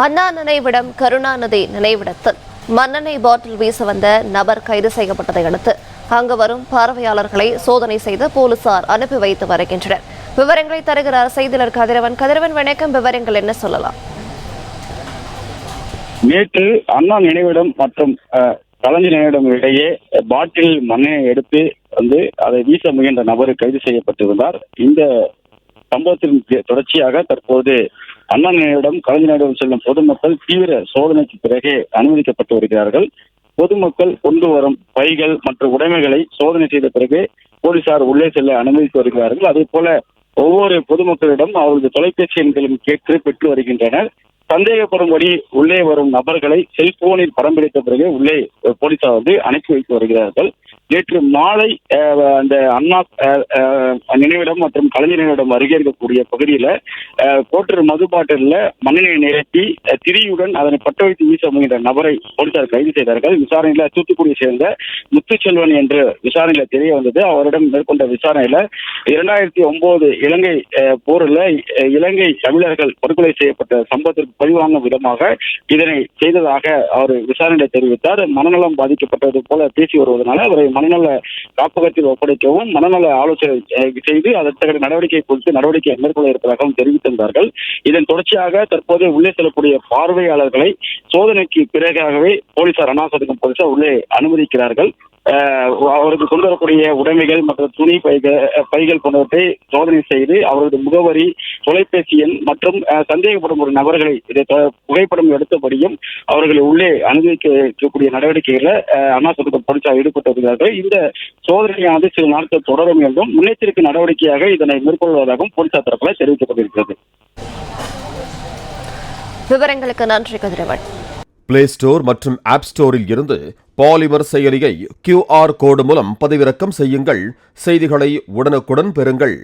அண்ணா நினைவிடம் கருணாநிதி நினைவிடத்தில். மண்ணெண்ணெய் பாட்டில் வீச வந்த நபர் கைது செய்யப்பட்டதை அடுத்து அங்கு வரும் பார்வையாளர்களை சோதனை செய்த போலீசார் அனுப்பி வைத்து வருகின்றனர். விவரங்களை தருகிறார் செய்தியாளர் கதிரவன். கதிரவன் வணக்கம். விவரங்கள் என்ன சொல்லலாம்? நேற்று அண்ணா நினைவிடம் மற்றும் கலைஞர் நினைவிடம் இடையே பாட்டில் மண்ணை எடுத்து வந்து அதை வீச முயன்ற நபர் கைது செய்யப்பட்டிருந்தார். இந்த சம்பவத்தின் தொடர்ச்சியாக தற்போது அண்ணா நினைவிடம் கலைஞர் செல்லும் பொதுமக்கள் தீவிர சோதனைக்கு பிறகே அனுமதிக்கப்பட்டு வருகிறார்கள். பொதுமக்கள் கொண்டு வரும் பைகள் மற்றும் உடைமைகளை சோதனை செய்த பிறகு போலீசார் உள்ளே செல்ல அனுமதித்து வருகிறார்கள். அதே போல ஒவ்வொரு பொதுமக்களிடம் அவரது தொலைபேசி எண்களும் கேட்டு பெற்று வருகின்றனர். சந்தேகப்படும்படி உள்ளே வரும் நபர்களை செல்போனில் படம் பிடித்த பிறகு உள்ளே போலீசார் வந்து அனுப்பி வைத்து வருகிறார்கள். நேற்று மாலை அந்த அண்ணா நினைவிடம் மற்றும் கலைஞர் நினைவிடம் அருகே இருக்கக்கூடிய பகுதியில அஹ், கோட்டர் மது பாட்டில நிரப்பி திரியுடன் அதனை பட்ட வைத்து வீச முயன்ற நபரை போலீசார் கைது செய்தார்கள். விசாரணையில தூத்துக்குடியை சேர்ந்த முத்துச்செல்வன் என்று விசாரணையில தெரிய வந்தது. அவரிடம் மேற்கொண்ட விசாரணையில இரண்டாயிரத்தி ஒன்பது இலங்கை போரில் இலங்கை தமிழர்கள் படுகொலை செய்யப்பட்ட சம்பவத்திற்கு பழிவாங்கும் விதமாக இதனை செய்ததாக அவர் விசாரணையில தெரிவித்தார். மனநலம் பாதிக்கப்பட்டது போல பேசி வருவதனால அவரை மனநல காப்பகத்தில் ஒப்படைக்கவும் மனநல ஆலோசனை செய்து அதற்கு நடவடிக்கை குறித்து நடவடிக்கை மேற்கொள்ள இருப்பதாகவும் தெரிவித்திருந்தார்கள். இதன் தொடர்ச்சியாக தற்போது உள்ளே செல்லக்கூடிய பார்வையாளர்களை சோதனைக்கு பிறகாகவே போலீசார் அனாசதுக்கும் போலீசார் உள்ளே அனுமதிக்கிறார்கள். அவருக்கு கொண்டு வரக்கூடிய உடைமைகள் மற்றும் துணி பைகள் பைகள் போன்றவற்றை சோதனை செய்து அவரது முகவரி தொலைபேசி எண் மற்றும் சந்தேகப்படும் ஒரு நபர்களை இதை புகைப்படம் எடுத்தபடியும் அவர்களை உள்ளே அனுமதிக்கக்கூடிய நடவடிக்கைகளை அஹ், அண்ணா சதுக்கம் போலீசார் ஈடுபட்டு வருகிறார்கள் இந்த சோதனையானது சில நாட்கள் தொடரும் என்றும் முன்னெச்சரிக்கை நடவடிக்கையாக இதனை மேற்கொள்வதாகவும் போலீசார் தரப்பில் தெரிவிக்கப்பட்டிருக்கிறது. விவரங்களுக்கு நன்றி கதிரவன். பிளே ஸ்டோர் மற்றும் ஆப் ஸ்டோரில் இருந்து பாலிமர் செயலியை கியூஆர் கோடு மூலம் பதிவிறக்கம் செய்யுங்கள். செய்திகளை உடனுக்குடன் பெறுங்கள்.